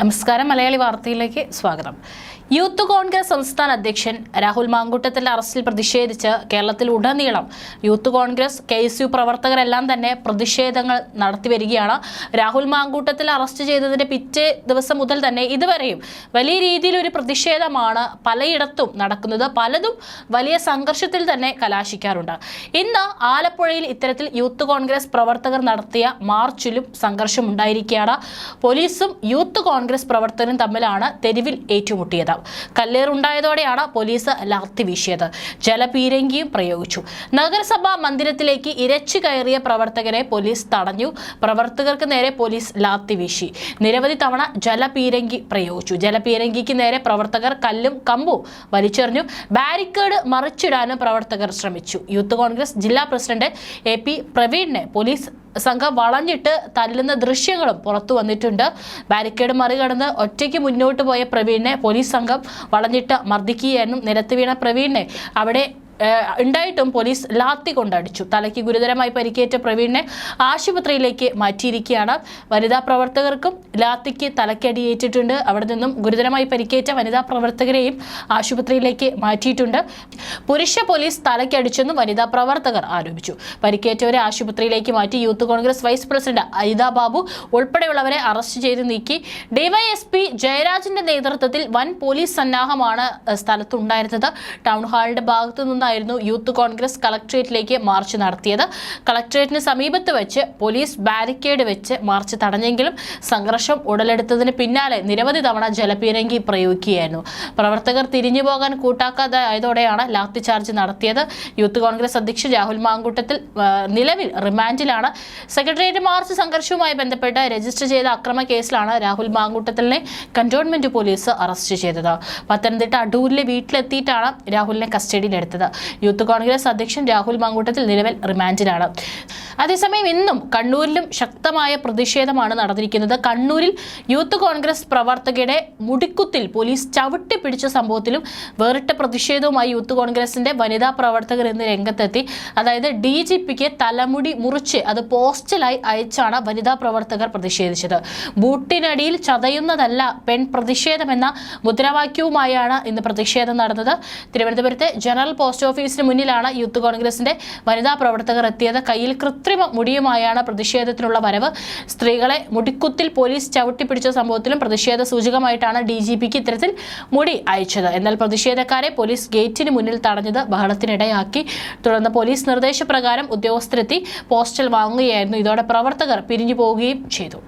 നമസ്കാരം മലയാളി വാർത്തയിലേക്ക് സ്വാഗതം. യൂത്ത് കോൺഗ്രസ് സംസ്ഥാന അധ്യക്ഷൻ രാഹുൽ മാങ്കൂട്ടത്തിന്റെ അറസ്റ്റിൽ പ്രതിഷേധിച്ച് കേരളത്തിൽ ഉടനീളം youth congress K S U പ്രവർത്തകരെല്ലാം തന്നെ പ്രതിഷേധങ്ങൾ നടത്തി വരികയാണ്. രാഹുൽ മാങ്കൂട്ടത്തിൽ അറസ്റ്റ് ചെയ്തതിന്റെ പിറ്റേ ദിവസം മുതൽ തന്നെ ഇതുവരെയും വലിയ രീതിയിലൊരു പ്രതിഷേധമാണ് പലയിടത്തും നടക്കുന്നത്. പലതും വലിയ സംഘർഷത്തിൽ തന്നെ കലാശിക്കാറുണ്ട്. ഇന്ന് ആലപ്പുഴയിൽ ഇത്തരത്തിൽ യൂത്ത് കോൺഗ്രസ് പ്രവർത്തകർ നടത്തിയ മാർച്ചിലും സംഘർഷമുണ്ടായിരിക്കുകയാണ് പോലീസും യൂത്ത് കോൺഗ്രസ് പ്രവർത്തകരും തമ്മിലാണ് തെരുവിൽ ഏറ്റുമുട്ടിയത്. കല്ലേറുണ്ടായതോടെയാണ് പോലീസ് ലാത്തി വീശിയത്. ജലപീരങ്കിയും പ്രയോഗിച്ചു. നഗരസഭാ മന്ദിരത്തിലേക്ക് ഇരച്ചു കയറിയ പ്രവർത്തകരെ പോലീസ് തടഞ്ഞു. പ്രവർത്തകർക്ക് നേരെ പോലീസ് ലാത്തി വീശി. നിരവധി തവണ ജലപീരങ്കി പ്രയോഗിച്ചു. ജലപീരങ്കിക്ക് നേരെ പ്രവർത്തകർ കല്ലും കമ്പും വലിച്ചെറിഞ്ഞു. ബാരിക്കേഡ് മറിച്ചിടാനും പ്രവർത്തകർ ശ്രമിച്ചു. യൂത്ത് കോൺഗ്രസ് ജില്ലാ പ്രസിഡന്റ് എ പി പ്രവീണിനെ പോലീസ് സംഘം വളഞ്ഞിട്ട് തല്ലുന്ന ദൃശ്യങ്ങളും പുറത്തു വന്നിട്ടുണ്ട്. ബാരിക്കേഡ് മറികടന്ന് ഒറ്റയ്ക്ക് മുന്നോട്ട് പോയ പ്രവീണിനെ പോലീസ് സംഘം വളഞ്ഞിട്ട് മർദ്ദിക്കുകയായിരുന്നു. നിരത്ത് വീണ പ്രവീണിനെ അവിടെ ഉണ്ടായിട്ടും പോലീസ് ലാത്തി കൊണ്ടടിച്ചു. തലയ്ക്ക് ഗുരുതരമായി പരിക്കേറ്റ പ്രവീണിനെ ആശുപത്രിയിലേക്ക് മാറ്റിയിരിക്കുകയാണ്. വനിതാ പ്രവർത്തകർക്കും ലാത്തിക്ക് തലക്കടിയേറ്റിട്ടുണ്ട്. അവിടെ നിന്നും ഗുരുതരമായി പരിക്കേറ്റ വനിതാ പ്രവർത്തകരെയും ആശുപത്രിയിലേക്ക് മാറ്റിയിട്ടുണ്ട്. പുരുഷ പോലീസ് തലക്കടിച്ചെന്നും വനിതാ പ്രവർത്തകർ ആരോപിച്ചു. പരിക്കേറ്റവരെ ആശുപത്രിയിലേക്ക് മാറ്റി youth congress vice president Ayitha Babu ഉൾപ്പെടെയുള്ളവരെ arrest ചെയ്ത് നീക്കി. ഡിവൈഎസ്പി ജയരാജിന്റെ നേതൃത്വത്തിൽ വൻ പോലീസ് സന്നാഹമാണ് സ്ഥലത്തുണ്ടായിരുന്നത്. ടൗൺ ഹാളിന്റെ ഭാഗത്തു നിന്നായിരുന്നു യൂത്ത് കോൺഗ്രസ് കളക്ട്രേറ്റിലേക്ക് മാർച്ച് നടത്തിയത്. കളക്ട്രേറ്റിന് സമീപത്ത് വെച്ച് പോലീസ് ബാരിക്കേഡ് വെച്ച് മാർച്ച് തടഞ്ഞെങ്കിലും സംഘർഷം ഉടലെടുത്തതിന് പിന്നാലെ നിരവധി തവണ ജലപീരങ്കി പ്രയോഗിക്കുകയായിരുന്നു. പ്രവർത്തകർ തിരിഞ്ഞു പോകാൻ കൂട്ടാക്കാതായതോടെയാണ് ലാത്തി ചാർജ് നടത്തിയത്. യൂത്ത് കോൺഗ്രസ് അധ്യക്ഷൻ രാഹുൽ മാങ്കൂട്ടത്തിൽ നിലവിൽ റിമാൻഡിലാണ്. സെക്രട്ടേറിയറ്റ് മാർച്ച് സംഘർഷവുമായി ബന്ധപ്പെട്ട് രജിസ്റ്റർ ചെയ്ത അക്രമ കേസിലാണ് രാഹുൽ മാങ്കൂട്ടത്തിലിനെ കന്റോൺമെന്റ് പോലീസ് അറസ്റ്റ് ചെയ്തത്. പത്തനംതിട്ട അടൂരിലെ വീട്ടിലെത്തിയിട്ടാണ് രാഹുലിനെ കസ്റ്റഡിയിലെടുത്തത്. യൂത്ത് കോൺഗ്രസ് അധ്യക്ഷൻ രാഹുൽ മാങ്കൂട്ടത്തിൽ നിലവിൽ റിമാൻഡിലാണ്. അതേസമയം ഇന്നും കണ്ണൂരിലും ശക്തമായ പ്രതിഷേധമാണ് നടന്നിരിക്കുന്നത്. കണ്ണൂരിൽ യൂത്ത് കോൺഗ്രസ് പ്രവർത്തകയുടെ മുടിക്കുത്തിൽ പോലീസ് ചവിട്ടി പിടിച്ച സംഭവത്തിലും വേറിട്ട പ്രതിഷേധവുമായി യൂത്ത് കോൺഗ്രസിന്റെ വനിതാ പ്രവർത്തകർ ഇന്ന് രംഗത്തെത്തി. അതായത് ഡി ജി പിക്ക് തലമുടി മുറിച്ച് അത് പോസ്റ്റലായി അയച്ചാണ് വനിതാ പ്രവർത്തകർ പ്രതിഷേധിച്ചത്. ബൂട്ടിനടിയിൽ ചതയുന്നതല്ല പെൺ പ്രതിഷേധമെന്ന മുദ്രാവാക്യവുമായാണ് ഇന്ന് പ്രതിഷേധം നടന്നത്. തിരുവനന്തപുരത്തെ ജനറൽ പോസ്റ്റ് ഓഫീസിന് മുന്നിലാണ് യൂത്ത് കോൺഗ്രസിന്റെ വനിതാ പ്രവർത്തകർ എത്തിയത്. കയ്യിൽ കൃത്രിമ മുടിയുമായാണ് പ്രതിഷേധത്തിനുള്ള വരവ്. സ്ത്രീകളെ മുടിക്കുത്തിൽ പോലീസ് ചവിട്ടിപ്പിടിച്ച സംഭവത്തിലും പ്രതിഷേധ സൂചകമായിട്ടാണ് ഡി ജി പിക്ക് ഇത്തരത്തിൽ മുടി അയച്ചത്. എന്നാൽ പ്രതിഷേധക്കാരെ പോലീസ് ഗേറ്റിന് മുന്നിൽ തടഞ്ഞത് ബഹളത്തിനിടയാക്കി. തുടർന്ന് പോലീസ് നിർദ്ദേശപ്രകാരം ഉദ്യോഗസ്ഥരെത്തി പോസ്റ്റൽ വാങ്ങുകയായിരുന്നു. ഇതോടെ പ്രവർത്തകർ പിരിഞ്ഞു പോവുകയും ചെയ്തു.